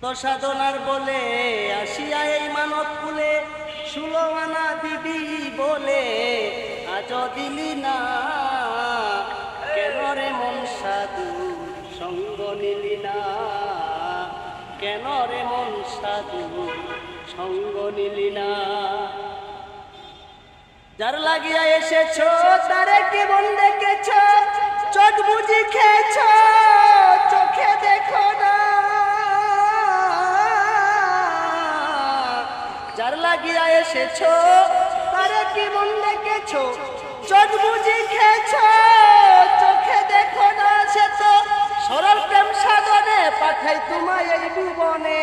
সাধনার বলে আসিয়া এই মানব কুলে ষোলো আনা দিবি বলে আজ দিলি না। কেন রে মন সাধু, সঙ্গ নিলি না? কেন রে মন সাধু, সঙ্গ নিলি না? যার লাগিয়া এসেছ, তারে কেমন দেখেছ? চোখ বুঝি খেয়েছ, চোখে দেখো না। লাগিয়া এসেছ? তারে কি মন দেখেছ? চোখ বুঝি খেয়েছ? চোখে দেখো না সে তো সরল প্রেম সাধনে পাঠাই তোমায় এই ভুবনে।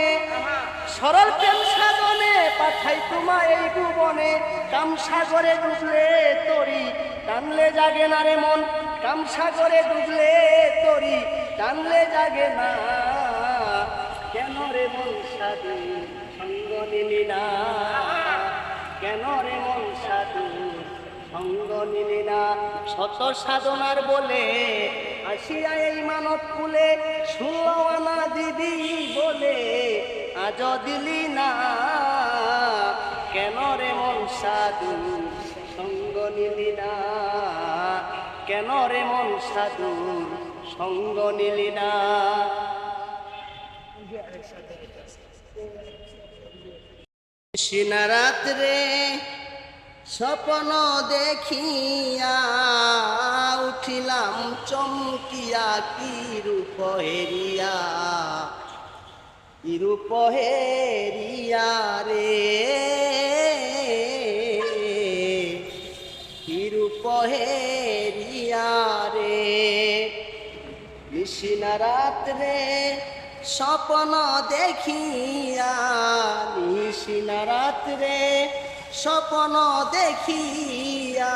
সরল প্রেম সাধনে পাঠাই তোমায় এই ভুবনে। কাম সাগরে ডুবলে তরি, টানলে জাগে না রে মন। কাম সাগরে ডুবলে তরি, টানলে জাগে না সাধু সঙ্গ নিলি না। কেন রে মন সাধু সঙ্গ নিলি না? শত সাধনার বলে আসিয়া এই মানব কুলে আনা দিবি বলে আজ দিলি না। কেন রে মন সাধু সঙ্গ নিলি না? কেন রে মন সাধু সঙ্গ নিলি না? সিনারাত্রে স্বপ্ন দেখিয়া উঠিলাম চমকিয়া কি রূপ হেরিয়া? কি রূপ হেরিয়া রে? কি রূপ হেরিয়া রে? নিশিনা রাত্রে স্বপ্ন দেখিয়া নিশিনা রাত্রে, স্বপ্ন দেখিয়া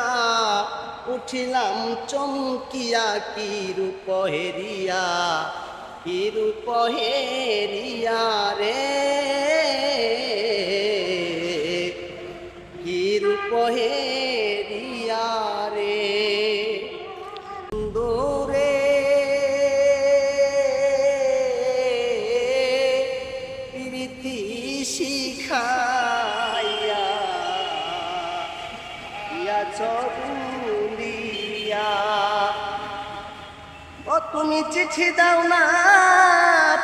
উঠিলাম চমকিয়া কি রূপ হেরিয়া কি রূপ হেরিয়া রে? চবুলিয়া ও, তুমি চিঠি দাও না,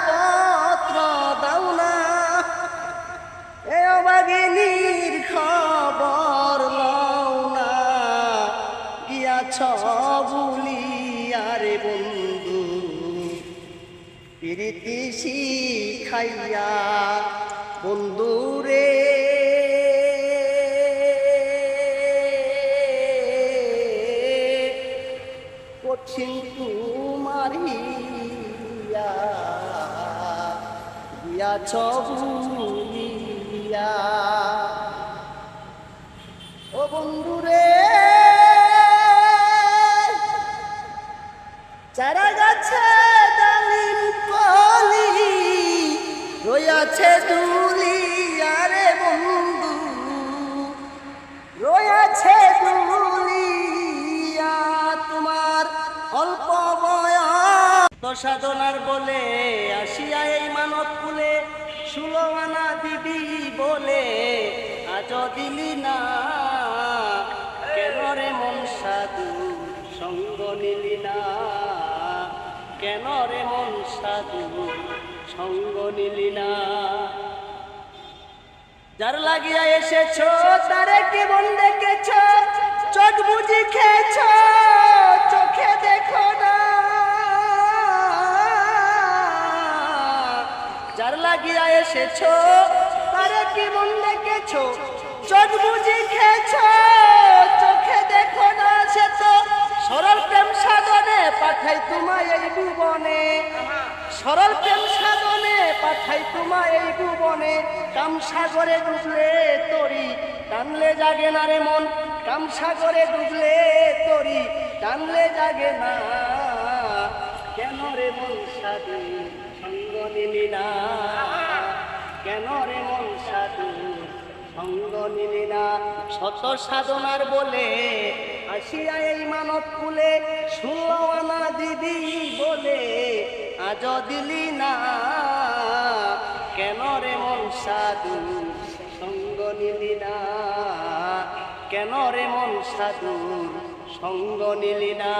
পত্র দাও না। এ অবাগিনীর খবর লও না। গিয়াছ বলিয়া রে বন্ধু, প্রীতি শিখাইয়া বন্ধু রে কঠিন তুমারিয়া গিয়াছ ভুলিয়া ও বন্ধু রে চারা গাছে ডালিম কলি রয়াছে দুলি আরে বন্ধু, রয়াছে সাধনার বলে আসিয়া এই মানব কুলে ষোলো আনা দিবি বলে, আজ দিলি না। কেন রে মন সাধু, সঙ্গ নিলি না? কেন রে মন সাধু, সঙ্গ নিলি না? যার লাগিয়া এসেছ, তারে কেমন দেখেছ চোখ এসেছ? তারে কেমন দেখেছ চোখ বুঝি খেয়েছ? চোখে দেখো না সে তো। সরল প্রেম সাধনে পাঠাই তোমায় এই ভুবনে। সরল প্রেম সাধনে পাঠাই তোমায় এই ভুবনে। কাম সাগরে ডুবলে তরি, টানলে জাগে না রে মন। কাম সাগরে ডুবলে তরি, টানলে জাগে না। কেন রে মন সাধু সঙ্গ নিলি না? শত সাধনার বলে আসিয়া এই মানব কুলে ষোলো আনা দিদি বলে, আজ দিলি না। সাধুর সঙ্গ নিলি না? কেন রে মন সাধুর সঙ্গ নিলি না?